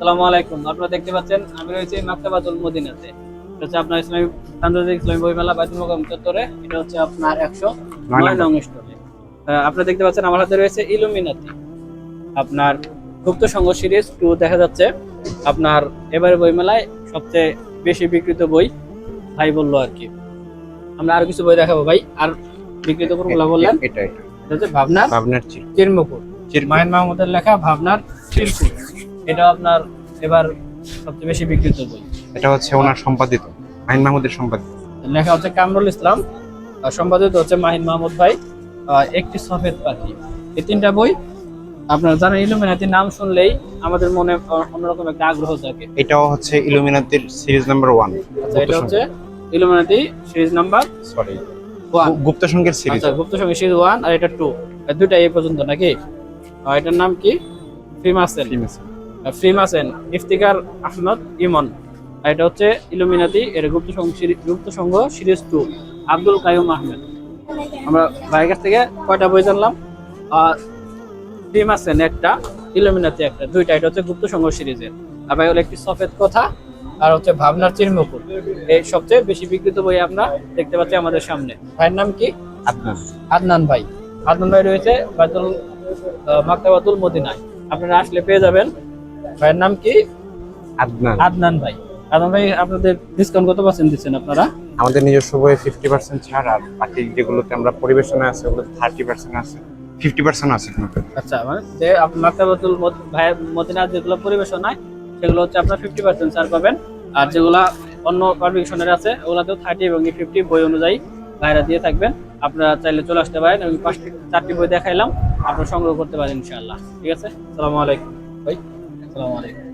সালামু আলাইকুম। আপনারা দেখতে পাচ্ছেন আমি রয়েছি মাক্তাবাতুল মদিনাতে। এটা হচ্ছে আপনার ইসলামী আন্তর্জাতিক ইসলামী বইমেলা বাইতুল মোকাম চত্বরে। এটা হচ্ছে আপনার একশো নয় নয় নং স্টলে। আপনারা দেখতে পাচ্ছেন আমার হাতে রয়েছে ইলুমিনাতি। আপনার গুপ্ত সংঘ সিরিজ টু দেখা যাচ্ছে। আপনার এবারে বইমেলায় সবচেয়ে বেশি বিক্রিত বই ভাই বলল আর কি। আমরা আর কিছু বই দেখাবো ভাই। আর বিক্রিত কোনগুলো বললেন এটা এটা হচ্ছে ভাবনার ভাবনার চির চিরমুকুট। মাহিন মাহমুদের লেখা ভাবনার চিরকুট। এটা আপনার এবার সবচেয়ে বেশি বিক্রিত বই। এটা হচ্ছে ওনার সম্পাদিত মাহিন মাহমুদের সম্পাদিত। লেখা হচ্ছে কামরুল ইসলাম আর সম্পাদিত হচ্ছে মাহিন মাহমুদ ভাই একটি সফেদ পাখি। এই তিনটা বই আপনার জানেন ইলুমিনাতির নাম শুনলেই আমাদের মনে অন্যরকম একটা আগ্রহ থাকে এটাও হচ্ছে ইলুমিনাতির সিরিজ নাম্বার ওয়ান আচ্ছা এটা হচ্ছে ইলুমিনাতি সিরিজ নাম্বার সরি গুপ্ত সংঘের সিরিজ। আচ্ছা গুপ্ত সঙ্গে সিরিজ ওয়ান আর এটা টু। দুইটা এই পর্যন্ত নাকি? এটার নাম কি? ফিমাসেল। ফ্রিমাসেন ইফতিকার আহমদ ইমন। এটা হচ্ছে ইলুমিনাতি এর গুপ্ত সংঘ গুপ্ত সংঘ সিরিজ টু আব্দুল কায়ুম আহমেদ। আমরা ভাইয়ের কাছ থেকে কয়টা বই জানলাম? আর আছেন একটা ইলুমিনাতি একটা দুইটা এটা হচ্ছে গুপ্ত সংঘ সিরিজের। আর ভাই হলো একটি সফেদ কথা আর হচ্ছে ভাবনার চিরমুকুট। এই সবচেয়ে বেশি বিক্রিত বই আমরা দেখতে পাচ্ছি আমাদের সামনে। ভাইয়ের নাম কি? আদনান। আদনান ভাই। আদনান ভাই রয়েছে মাক্তাবাতুল মদিনায়। আপনারা আসলে পেয়ে যাবেন। ভাইয়ের নাম কি? আদনান। আদনান ভাই। আদনান ভাই আপনাদের ডিসকাউন্ট কত পার্সেন্ট দিচ্ছেন আপনারা? আমাদের নিজস্ব বইয়ে ফিফটি পার্সেন্ট ছাড় আর বাকি যেগুলোতে আমরা পরিবেশনে আছে ওগুলো থার্টি পার্সেন্ট আছে। ফিফটি পার্সেন্ট আছে আচ্ছা মানে যে ভাইয়ের মদিনার যেগুলো পরিবেশন হয় সেগুলো হচ্ছে আপনার ফিফটি পার্সেন্ট ছাড় পাবেন। আর যেগুলা অন্য পাবলিকেশনের আছে ওগুলাতেও থার্টি এবং ফিফটি বই অনুযায়ী ভাইরা দিয়ে থাকবেন। আপনারা চাইলে চলে আসতে পারেন আমি পাঁচটি চারটি বই দেখাইলাম আপনারা সংগ্রহ করতে পারেন ইনশাআল্লাহ। ঠিক আছে? সালামু আলাইকুম। ভাই সালামু আলাইকুম।